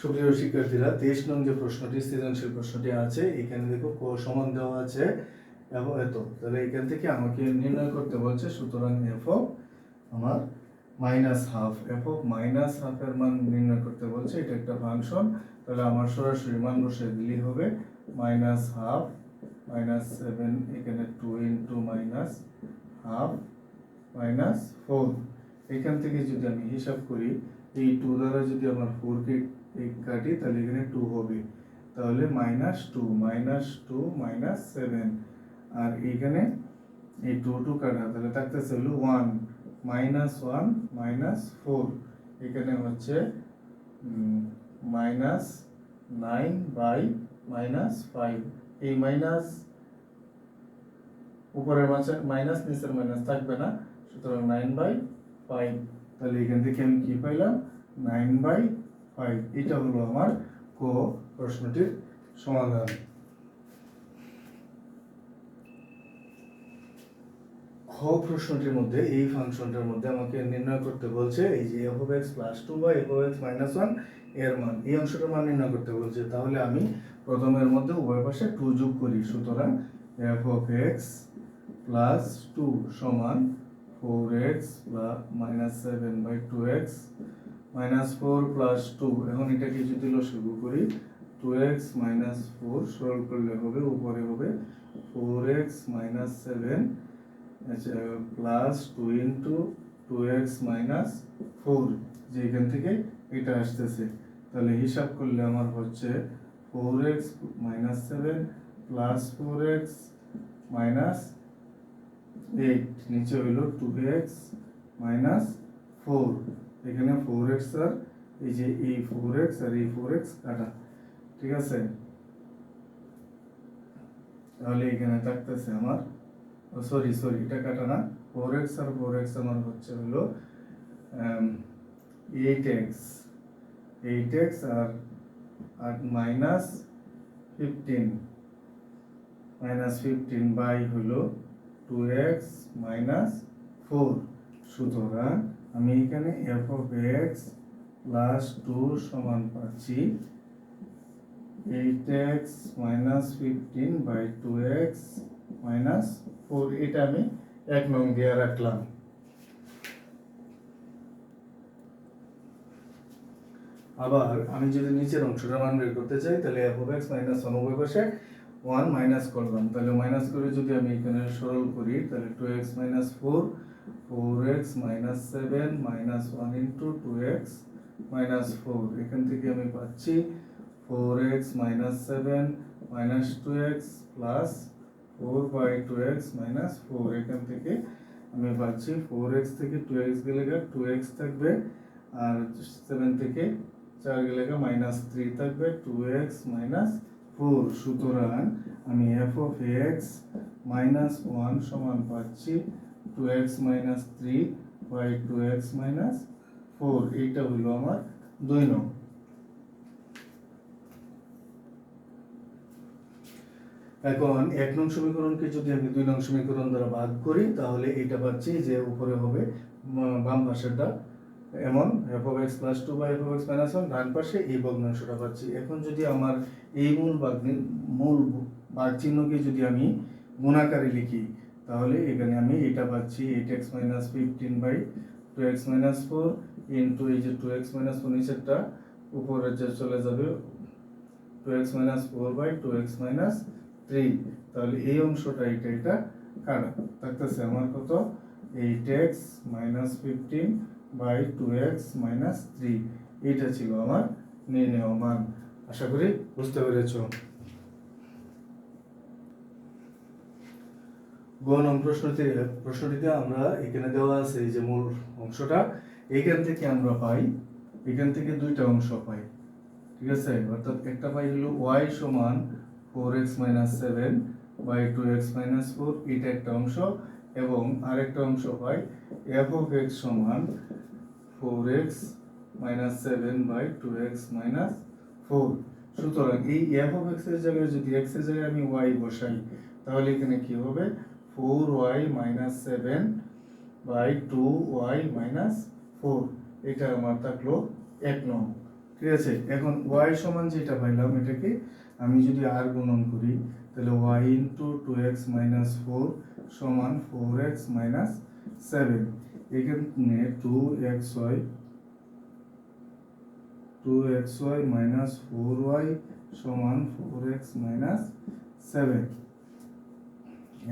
সুপ্রিয় শিক্ষার্থীরা তেইশ নং যে প্রশ্নটি, সৃজনশীল প্রশ্নটি আছে, এখানে দেখো ক সমান দেওয়া আছে। এবং এত, তাহলে এখান থেকে আমাকে নির্ণয় করতে বলছে, সুতরাং এফ আমার মাইনাস হাফ এফ মাইনাস হাফের মান নির্ণয় করতে বলছে, এটা একটা ফাংশন তাহলে আমার সরাসরি মান বসে দিলেই হবে মাইনাস হাফ মাইনাস সেভেন এখানে two into minus half minus four এখান থেকে যদি আমি হিসাব করি, এই টু দ্বারা যদি আমার ফোরকে কাটি তাহলে এখানে টু হবে তাহলে minus two minus two minus seven আর এইখানে এই টু টু কাটা তাহলে থাকতেছে হলো one minus one minus four এখানে হচ্ছে minus nine by minus five এই মাইনাস উপরের মাঝে মাইনাস নিচের মাইনাস থাকবে না সুতরাং নাইন বাই ফাইভ তাহলে এখান থেকে আমি কি পাইলাম নাইন বাই ফাইভ এটা হলো আমার ক প্রশ্নটির সমাধান। খ প্রশ্নটির মধ্যে, এই ফাংশনটার মধ্যে আমাকে নির্ণয় করতে বলছে এই যে এফ এক্স প্লাস টু বা এফ অফ এক্স মাইনাস ওয়ানের মান। এই অংশটার মান নির্ণয় করতে বলছে। তাহলে আমি প্রথমের মধ্যে উভয় পাশে টু যোগ করি। সুতরাং F of X plus two সমান ফোর এক্স বা minus seven by two X minus four plus two এখন এটাকে যদি লসাগু করি টু এক্স মাইনাস ফোর সরল করলে হবে, উপরে হবে four X minus seven plus two into two X minus four যে এখান থেকে এটা আসতেছে। তাহলে হিসাব করলে আমার হচ্ছে four X minus seven plus four X minus eight নিচে হইল টু এক্স মাইনাস ফোর এখানে ফোর এক্স আর এই যে এই ফোর এক্স আর এই ফোর এক্স কাটা, ঠিক আছে? তাহলে এখানে থাকতেছে আমার সরি সরি এটা কাটা না। ফোর এক্স আর ফোর এক্স আমার হচ্ছে হলো এইট এক্স এইট এক্স আর আর minus fifteen minus fifteen by হলো টু এক্স মাইনাস ফোর সুতরাং আমি এখানে F of X plus two সমান পাচ্ছি eight X minus fifteen by two X minus four এটা আমি এক নং দিয়ে রাখলাম। আবার আমি যদি নিচের অংশটা মান বের করতে চাই, তাহলে F of X minus one পাশে ওয়ান মাইনাস করলাম। তাহলে মাইনাস করে যদি আমি এখানে সরল করি, তাহলে two X minus four four X minus seven minus one into two X minus four এখান থেকে আমি পাচ্ছি four X minus seven minus two X plus four by two X minus four এখান থেকে আমি পাচ্ছি ফোর এক্স থেকে two x গেলে টু এক্স থাকবে আর সেভেন থেকে চার গেলে মাইনাস থ্রি থাকবে টু এক্স মাইনাস ফোর সুতরাং আমি F of X minus one সমান পাচ্ছি two X minus three by two X minus four এইটা হলো আমার দুই নং এখন এক নং সমীকরণকে যদি আমি দুই নং সমীকরণ দ্বারা ভাগ করি, তাহলে এটা পাচ্ছি যে উপরে হবে বাম পাশেরটা এমন F of X plus two বা F of X minus one ডান পাশে এই ভগ্নাংশটা পাচ্ছি। এখন যদি আমার এই মূল ভাগ মূল ভাগ চিহ্নকে যদি আমি গুণাকারে লিখি তাহলে এখানে আমি এটা পাচ্ছি eight X minus fifteen by two X minus four into এই যে টু এক্স মাইনাস ফোর নিচেরটা উপরে যে চলে যাবে two X minus four by two X minus three তাহলে এই অংশটা এটা এটা কাটা। থাকতেছে আমার কত? Eight X minus fifteen by two X minus three এইটা ছিল আমার নির্ণয় মান। আশা করি বুঝতে পেরেছ। গ নং প্রশ্নটি, প্রশ্নটিতে আমরা এখানে দেওয়া আছে এই যে মূল অংশটা। এইখান থেকে আমরা পাই, এখান থেকে দুইটা অংশ পাই। ঠিক আছে? অর্থাৎ একটা পাই হলো ওয়াই সমান four X minus seven by two X minus four এটা একটা অংশ। এবং আরেকটা অংশ পাই এফ অফ এক্স সমান four X minus seven by two X minus four সুতরাং এই এফ অফ এক্সের জায়গায় যদি এক্সের জায়গায় আমি ওয়াই বসাই, তাহলে এখানে কি হবে? Four Y minus seven by two Y minus four এটা আমার থাকল এক নং। ঠিক আছে? এখন ওয়াই সমান যেটা পাইলাম এটাকে আমি যদি আর গুণন করি, তাহলে Y into two X minus four সমান ফোর এক্স মাইনাস সেভেন এখানে two X Y two X Y minus four Y সমান ফোর এক্স মাইনাস সেভেন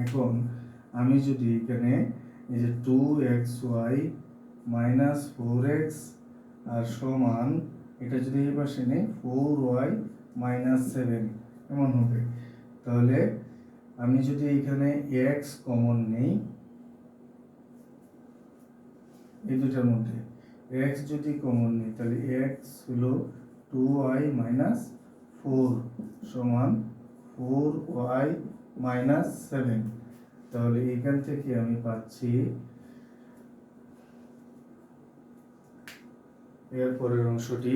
এখন আমি যদি এখানে এই যে two X Y minus four X আর সমান, এটা যদি এই পাশে নেই ফোর ওয়াই মাইনাস সেভেন এমন হবে। তাহলে আমি যদি এখানে এক্স কমন নেই, এই দুটার মধ্যে এক্স যদি কমন নেই, তাহলে এক্স হলো টু ওয়াই মাইনাস ফোর সমান ফোর ওয়াই মাইনাস সেভেন তাহলে এখান থেকে আমি পাচ্ছি এর পরের অংশটি।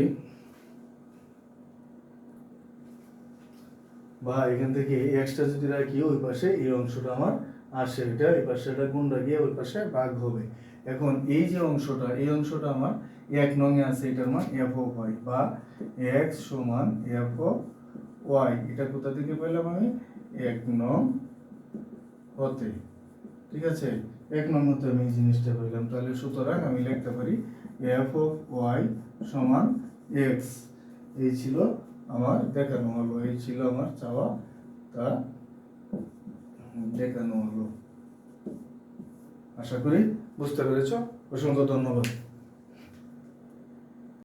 বা এখান থেকে এক্সটা যদি রাখি, ওই পাশে এই অংশটা আমার আসে। এটা এই পাশে এটা গুণটা গিয়ে ওই পাশে ভাগ হবে। এখন এই যে অংশটা, এই অংশটা আমার এক নঙে আছে এটার মান এফ ও ওয়াই বা এক্স সমান এফ ওয়াই এটা কোথা থেকে পেলাম আমি? এক নং হতে। ঠিক আছে? এক নং হতে আমি এই জিনিসটা পেলাম তাহলে সুতরাং আমি লিখতে পারি এফ অফ ওয়াই সমান এক্স এই ছিল আমার দেখানো হলো। এই ছিল আমার চাওয়া, তা দেখানো হলো। আশা করি বুঝতে পেরেছ? অসংখ্য ধন্যবাদ।